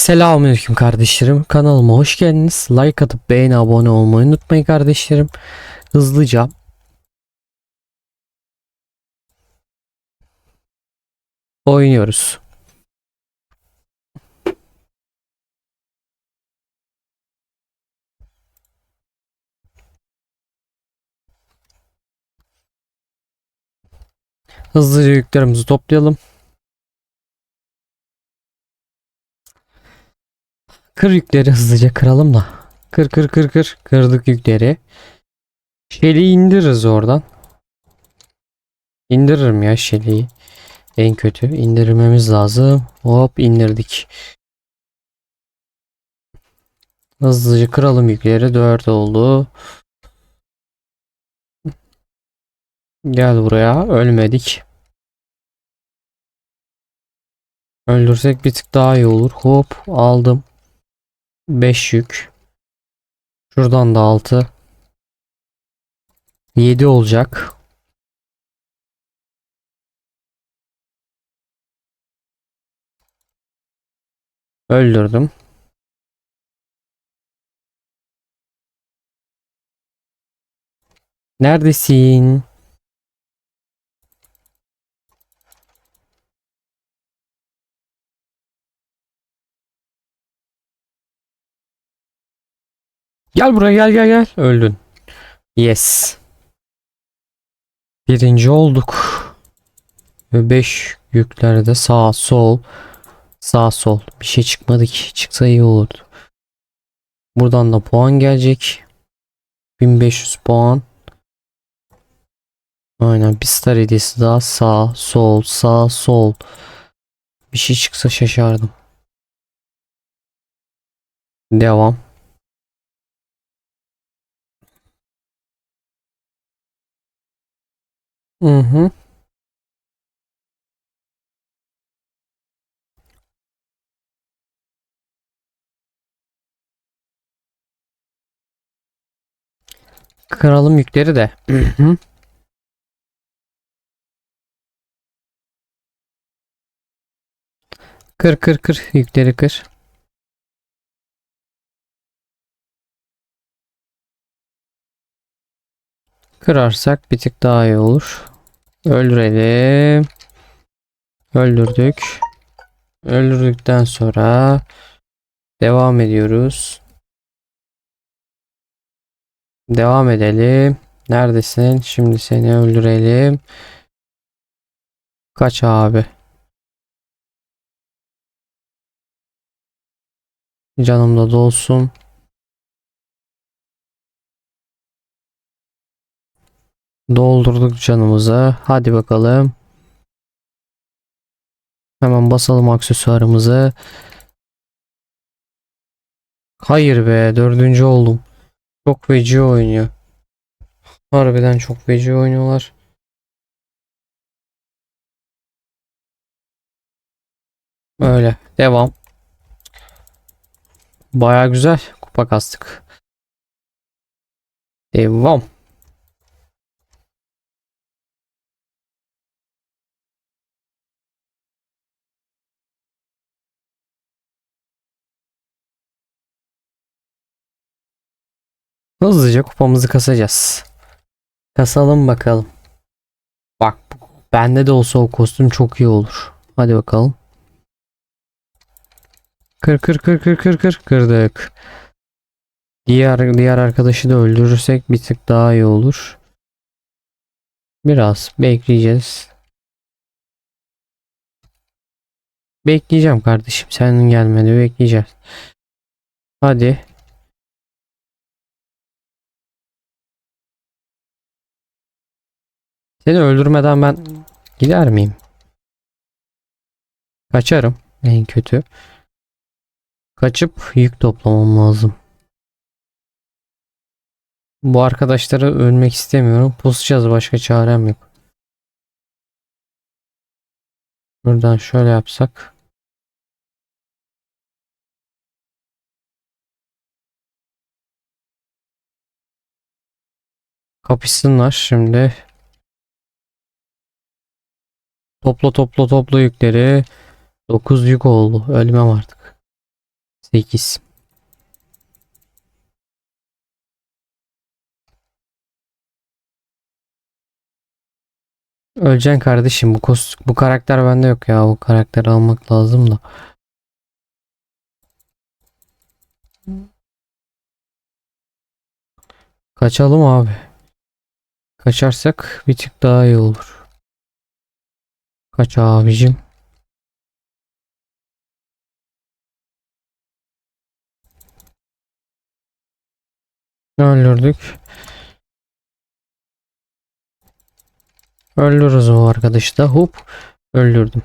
Selamünaleyküm kardeşlerim. Kanalıma hoş geldiniz. Like atıp beğeni abone olmayı unutmayın kardeşlerim. Hızlıca oynuyoruz. Hızlıca yüklerimizi toplayalım. Kır yükleri hızlıca kıralım da. Kır kır kır kır. Kırdık yükleri. Şeliği indiririz oradan. İndiririm ya şeliği. En kötü indirmemiz lazım. Hop indirdik. Hızlıca kıralım yükleri. 4 oldu. Gel buraya. Ölmedik. Öldürsek bir tık daha iyi olur. Hop aldım. 5 yük. Şuradan da 6. 7 olacak. Öldürdüm. Neredesin? Gel buraya gel gel gel. Öldün. Yes. Birinci olduk. Ve 5 yüklerde sağ sol sağ sol bir şey çıkmadı ki. Çıksa iyi olurdu. Buradan da puan gelecek. 1500 puan. Aynen bir star hediyesi daha sağ sol sağ sol. Bir şey çıksa şaşardım. Devam. Hı hı. Kıralım yükleri de. Hı. Kır kır kır yükleri kır. Kırarsak bir tık daha iyi olur. Öldürelim. Öldürdük. Öldürdükten sonra devam ediyoruz. Devam edelim. Neredesin? Şimdi seni öldürelim. Kaç abi? Canım da dolsun. Doldurduk canımızı. Hadi bakalım. Hemen basalım aksesuarımızı. Hayır be dördüncü oldum. Çok feci oynuyor. Harbiden çok feci oynuyorlar. Öyle. Devam. Baya güzel. Kupa kastık. Devam. Hızlıca kupamızı kasacağız. Kasalım bakalım. Bak bende de olsa o kostüm çok iyi olur. Hadi bakalım. Kır kır kır kır kır kır kırdık. Diğer diğer arkadaşı da öldürürsek bir tık daha iyi olur. Biraz bekleyeceğiz. Bekleyeceğim kardeşim. Senin gelmeni bekleyeceğiz. Hadi. Seni öldürmeden ben gider miyim? Kaçarım en kötü. Kaçıp yük toplamam lazım. Bu arkadaşları ölmek istemiyorum. Pusacağız başka çarem yok. Buradan şöyle yapsak. Kapışsınlar şimdi. Topla topla topla yükleri. 9 yük oldu. Ölmem artık. 8. Öleceksin kardeşim. Bu bu karakter bende yok ya. Bu karakteri almak lazım da. Kaçalım abi. Kaçarsak bir tık daha iyi olur. Kaç abicim. Öldürdük. Öldürürüz o arkadaşı da. Hop. Öldürdüm.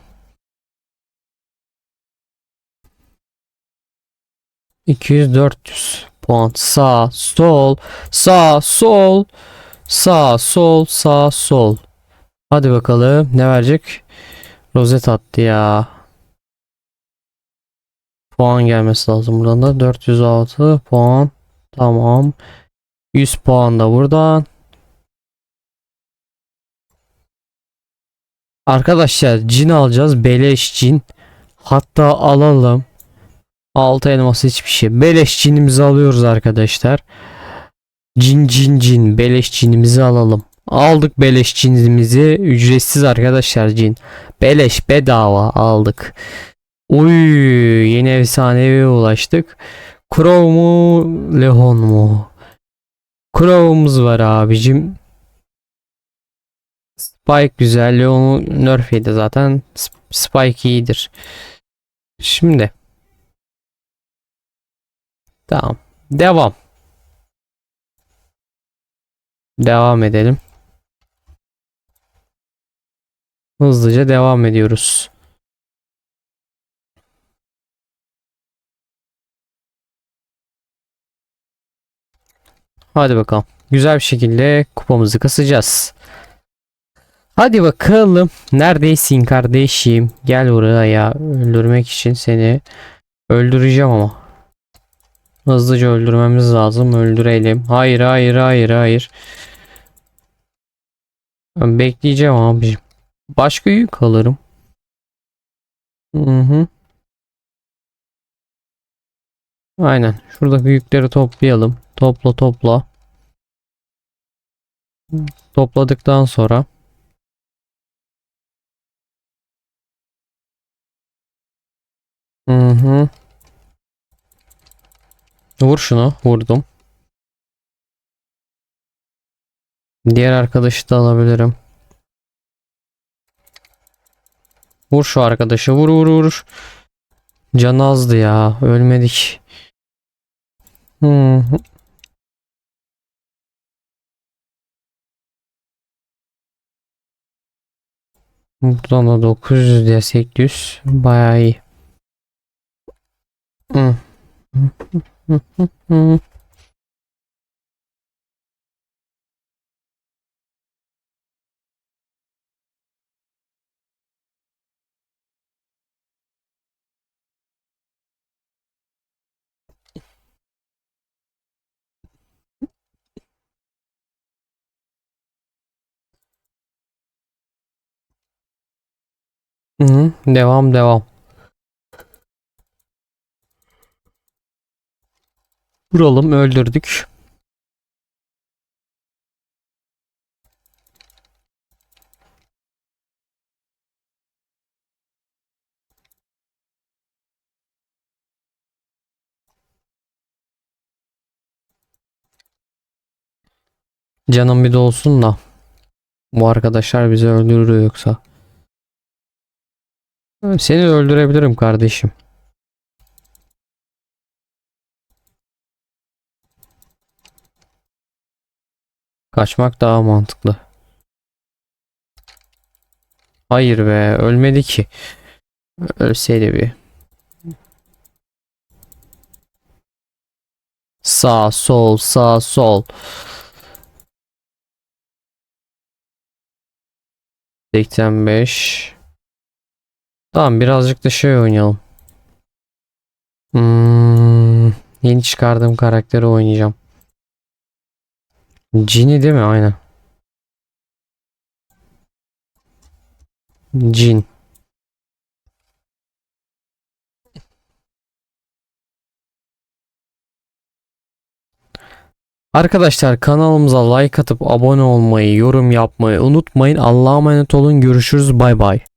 200-400 puan. Sağ, sol, sağ, sol, sağ, sol, sağ, sol. Hadi bakalım. Ne verecek? Rozet attı ya. Puan gelmesi lazım buradan da. 406 puan. Tamam. 100 puan da buradan. Arkadaşlar cin alacağız. Beleş cin. Hatta alalım. 6 elmas hiçbir şey. Beleş cinimizi alıyoruz arkadaşlar. Cin cin cin. Beleş cinimizi alalım. Aldık beleş cinimizi. Ücretsiz arkadaşlar cin. Beleş bedava aldık. Uy yeni efsaneye ulaştık. Crow mu Leon mu? Crow'umuz var abicim. Spike güzel. Leon'u nerf yedi zaten. Sp- Spike iyidir. Şimdi. Tamam. Devam. Devam edelim. Hızlıca devam ediyoruz. Hadi bakalım. Güzel bir şekilde kupamızı kasacağız. Hadi bakalım. Neredesin kardeşim? Gel buraya. Öldürmek için seni öldüreceğim ama. Hızlıca öldürmemiz lazım. Öldürelim. Hayır hayır hayır hayır. Ben bekleyeceğim abicim. Başka yük alırım. Hı hı. Aynen. Şuradaki yükleri toplayalım. Topla topla. Topladıktan sonra Hı hı. Vur şunu. Vurdum. Diğer arkadaşı da alabilirim. Vur şu arkadaşı. Vur vur vur. Can azdı ya. Ölmedik. Hı. Buradan da 900 diye 800. Bayağı iyi. Hı. Hı hı. Devam devam. Vuralım öldürdük. Canım bir dolsun da. Bu arkadaşlar bizi öldürür yoksa. Seni öldürebilirim kardeşim. Kaçmak daha mantıklı. Hayır be ölmedi ki. Ölseydi bir. Sağ sol sağ sol. 85. Tamam birazcık da şey oynayalım. Hmm, yeni çıkardığım karakteri oynayacağım. Cini değil mi? Aynen. Cin. Arkadaşlar kanalımıza like atıp abone olmayı, yorum yapmayı unutmayın. Allah'a emanet olun. Görüşürüz. Bay bay.